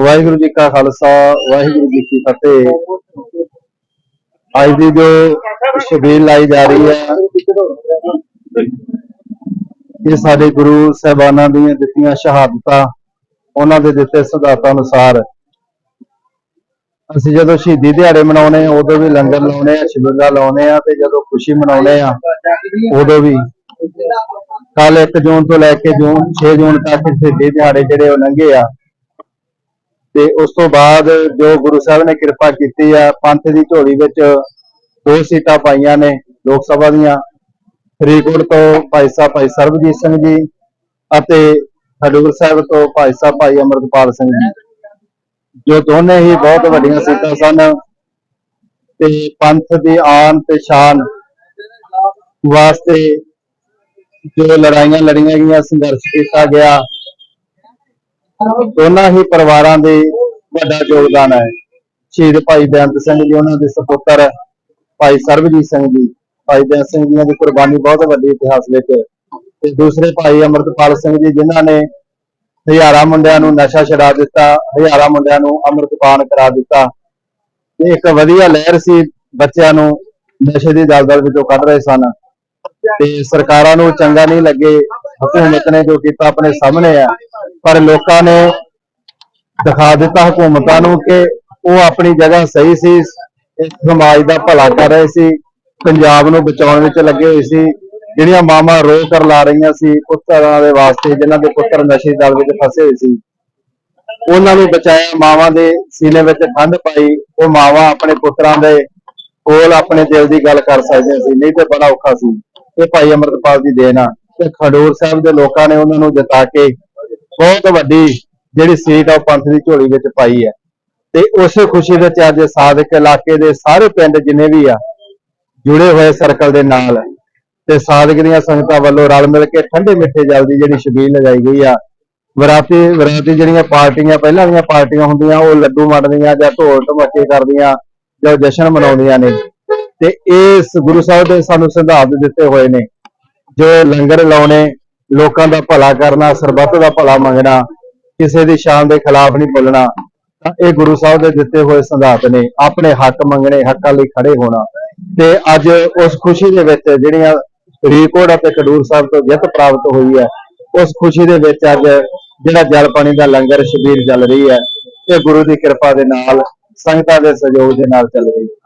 ਵਾਹਿਗੁਰੂ ਜੀ ਕਾ ਖਾਲਸਾ, ਵਾਹਿਗੁਰੂ ਜੀ ਕੀ ਫਤਿਹ। ਅੱਜ ਦੀ ਜੋ ਸ਼ਬੀਲ ਲਾਈ ਜਾ ਰਹੀ ਹੈ, ਇਹ ਸਾਡੇ ਗੁਰੂ ਸਾਹਿਬਾਨਾਂ ਦੀਆਂ ਦਿੱਤੀਆਂ ਸ਼ਹਾਦਤਾਂ, ਉਹਨਾਂ ਦੇ ਦਿੱਤੇ ਸਿਧਾਂਤਾਂ ਅਨੁਸਾਰ। ਅਸੀਂ ਜਦੋਂ ਸ਼ਹੀਦੀ ਦਿਹਾੜੇ ਮਨਾਉਨੇ ਆ ਉਦੋਂ ਵੀ ਲੰਗਰ ਲਾਉਨੇ ਆ ਸ਼ਿਬਿਰਾਂ ਲਾਉਨੇ ਆ ਤੇ ਜਦੋਂ ਖੁਸ਼ੀ ਮਨਾਉਨੇ ਆ ਉਦੋਂ ਵੀ। ਕੱਲ 1 ਜੂਨ ਤੋਂ ਲੈ ਕੇ ਜੂਨ 6 ਜੂਨ ਤੱਕ ਸ਼ਹੀਦੀ ਦਿਹਾੜੇ ਜਿਹੜੇ ਉਹ ਲੰਘੇ ਆ। ਤੇ ਉਸ ਤੋਂ ਬਾਅਦ ਜੋ ਗੁਰੂ ਸਾਹਿਬ ਨੇ ਕਿਰਪਾ ਕੀਤੀ ਆ, ਪੰਥ ਦੀ ਝੋਲੀ ਵਿੱਚ ਦੋ ਸੀਟਾਂ ਪਾਈਆਂ ਨੇ ਲੋਕ ਸਭਾ ਦੀਆਂ, ਫਰੀਦਕੋਟ ਤੋਂ ਭਾਈ ਸਾਹਿਬ ਭਾਈ ਸਰਬਜੀਤ ਸਿੰਘ ਜੀ ਅਤੇ ਹਡੂਰ ਸਾਹਿਬ ਤੋਂ ਭਾਈ ਸਾਹਿਬ ਭਾਈ ਅਮਰਤਪਾਲ ਸਿੰਘ ਜੀ। ਜੋ ਦੋਨੇ ਹੀ ਬਹੁਤ ਵੱਡੀਆਂ ਸੀਟਾਂ ਸਨ ਤੇ ਪੰਥ ਦੀ ਆਨ ਤੇ ਸ਼ਾਨ ਵਾਸਤੇ ਜੋ ਲੜਾਈਆਂ ਲੜੀਆਂ ਗਈਆਂ, ਸੰਘਰਸ਼ ਕੀਤਾ ਗਿਆ। ਦੋਨਾਂ ਹੀ ਪਰਿਵਾਰਾਂ ਦੇ ਵੱਡਾ ਯੋਗਦਾਨ ਹੈ। ਸ਼ਹੀਦ ਭਾਈ ਬੇਅੰਤ ਸਿੰਘ ਜੀ, ਉਹਨਾਂ ਦੇ ਸੁਪੁੱਤਰ ਭਾਈ ਸਰਬਜੀਤ ਸਿੰਘ ਜੀ, ਭਾਈ ਬੇਅੰਤ ਸਿੰਘ ਜੀ ਦੀ ਕੁਰਬਾਨੀ ਬਹੁਤ ਵੱਡੀ ਇਤਿਹਾਸ ਵਿੱਚ। ਤੇ ਦੂਸਰੇ ਭਾਈ ਅਮਰਤਪਾਲ ਸਿੰਘ ਜੀ, ਜਿਨ੍ਹਾਂ ਨੇ ਹਜ਼ਾਰਾਂ ਮੁੰਡਿਆਂ ਨੂੰ ਨਸ਼ਾ ਛਡਾ ਦਿੱਤਾ, ਹਜ਼ਾਰਾਂ ਮੁੰਡਿਆਂ ਨੂੰ ਅੰਮ੍ਰਿਤਪਾਨ ਕਰਾ ਦਿੱਤਾ। ਤੇ ਇੱਕ ਵਧੀਆ ਲਹਿਰ ਸੀ, ਬੱਚਿਆਂ ਨੂੰ ਨਸ਼ੇ ਦੀ ਦਲਦਲ ਵਿੱਚੋਂ ਕੱਢ ਰਹੇ ਸਨ। ਤੇ ਸਰਕਾਰਾਂ ਨੂੰ ਚੰਗਾ ਨਹੀਂ ਲੱਗੇ ਹਕੂਮਤ ਨੇ ਜੋ ਕੀਤਾ ਆਪਣੇ ਸਾਹਮਣੇ ਆ। ਪਰ ਲੋਕਾਂ ਨੇ ਦਿਖਾ ਦਿੱਤਾ ਹਕੂਮਤਾਂ ਨੂੰ ਕਿ ਉਹ ਆਪਣੀ ਜਗ੍ਹਾ ਸਹੀ ਸੀ, ਸਮਾਜ ਦਾ ਭਲਾ ਕਰ ਰਹੇ ਸੀ, ਪੰਜਾਬ ਨੂੰ ਬਚਾਉਣ ਵਿੱਚ ਲੱਗੇ ਹੋਏ ਸੀ, ਜਿਹੜੀਆਂ ਮਾਵਾਂ ਰੋ ਕਰ ਲਾ ਰਹੀਆਂ ਸੀ, ਪੁੱਤਰਾਂ ਦੇ ਵਾਸਤੇ ਜਿਨ੍ਹਾਂ ਦੇ ਪੁੱਤਰ ਨਸ਼ੇ ਦਲ ਵਿੱਚ ਫਸੇ ਹੋਏ ਸੀ। ਉਹਨਾਂ ਨੂੰ ਬਚਾਇਆ ਮਾਵਾਂ ਦੇ ਸੀਨੇ ਵਿੱਚ ਠੰਡ ਪਾਈ, ਉਹ ਮਾਵਾਂ ਆਪਣੇ ਪੁੱਤਰਾਂ ਦੇ ਕੋਲ ਆਪਣੇ ਦਿਲ ਦੀ ਗੱਲ ਕਰ ਸਕਦੀਆਂ ਸੀ, ਨਹੀਂ ਤੇ ਬੜਾ ਔਖਾ ਸੀ। ਇਹ ਭਾਈ ਅਮਰਤਪਾਲ ਦੀ ਦੇਣ ਆ। ਤੇ ਖਡੂਰ ਸਾਹਿਬ ਦੇ ਲੋਕਾਂ ਨੇ ਉਹਨਾਂ ਨੂੰ ਜਿਤਾ ਕੇ ਬਹੁਤ ਵੱਡੀ ਜਿਹੜੀ ਸੀਟ ਆ ਉਹ ਪੰਥ ਦੀ ਝੋਲੀ ਵਿੱਚ ਪਾਈ ਹੈ। ਤੇ ਉਸੇ ਖੁਸ਼ੀ ਵਿੱਚ ਅੱਜ ਸਾਦਕ ਇਲਾਕੇ ਦੇ ਸਾਰੇ ਪਿੰਡ ਜਿੰਨੇ ਵੀ ਆ, ਜੁੜੇ ਹੋਏ ਸਰਕਲ ਦੇ ਨਾਲ। ਤੇ ਸਾਦਕ ਦੀਆਂ ਸੰਗਤਾਂ ਵੱਲੋਂ ਰਲ ਮਿਲ ਕੇ ਠੰਡੇ ਮਿੱਠੇ ਜਲ ਦੀ ਜਿਹੜੀ ਛਬੀਲ ਲਗਾਈ ਗਈ ਆ। ਵਿਰਾਤੀ ਵਿਰਾਤੀ ਜਿਹੜੀਆਂ ਪਾਰਟੀਆਂ, ਪਹਿਲਾਂ ਦੀਆਂ ਪਾਰਟੀਆਂ ਹੁੰਦੀਆਂ, ਉਹ ਲੱਡੂ ਵੰਡਦੀਆਂ ਜਾਂ ਢੋਲ ਢਮੱਕੇ ਕਰਦੀਆਂ ਜਾਂ ਜਸ਼ਨ ਮਨਾਉਂਦੀਆਂ ਨੇ। ਤੇ ਇਸ ਗੁਰੂ ਸਾਹਿਬ ਦੇ ਸਾਨੂੰ ਸਿਧਾਂਤ ਦਿੱਤੇ ਹੋਏ ਨੇ, ਜੋ ਲੰਗਰ ਲਾਉਣੇ ਲੋਕਾਂ ਦਾ ਭਲਾ ਕਰਨਾ, ਸਰਬੱਤ ਦਾ ਭਲਾ ਮੰਗਣਾ, ਕਿਸੇ ਦੀ ਸ਼ਾਨ ਦੇ ਖਿਲਾਫ ਨਹੀਂ ਬੋਲਣਾ, ਤਾਂ ਇਹ ਗੁਰੂ ਸਾਹਿਬ ਦੇ ਦਿੱਤੇ ਹੋਏ ਸਿਧਾਂਤ ਨੇ, ਆਪਣੇ ਹੱਕ ਮੰਗਣੇ, ਹੱਕਾਂ ਲਈ ਖੜੇ ਹੋਣਾ। ਤੇ ਅੱਜ ਉਸ ਖੁਸ਼ੀ ਦੇ ਵਿੱਚ ਜਿਹੜੀਆਂ ਫਰੀਦਕੋਟ ਅਤੇ ਖਡੂਰ ਸਾਹਿਬ ਤੋਂ ਜਿੱਤ ਪ੍ਰਾਪਤ ਹੋਈ ਹੈ, ਉਸ ਖੁਸ਼ੀ ਦੇ ਵਿੱਚ ਅੱਜ ਜਿਹੜਾ ਜਲ ਪਾਣੀ ਦਾ ਲੰਗਰ, ਸ਼ਬੀਰ ਚੱਲ ਰਹੀ ਹੈ, ਇਹ ਗੁਰੂ ਦੀ ਕਿਰਪਾ ਦੇ ਨਾਲ, ਸੰਗਤਾਂ ਦੇ ਸਹਿਯੋਗ ਦੇ ਨਾਲ ਚੱਲ ਰਹੀ ਹੈ।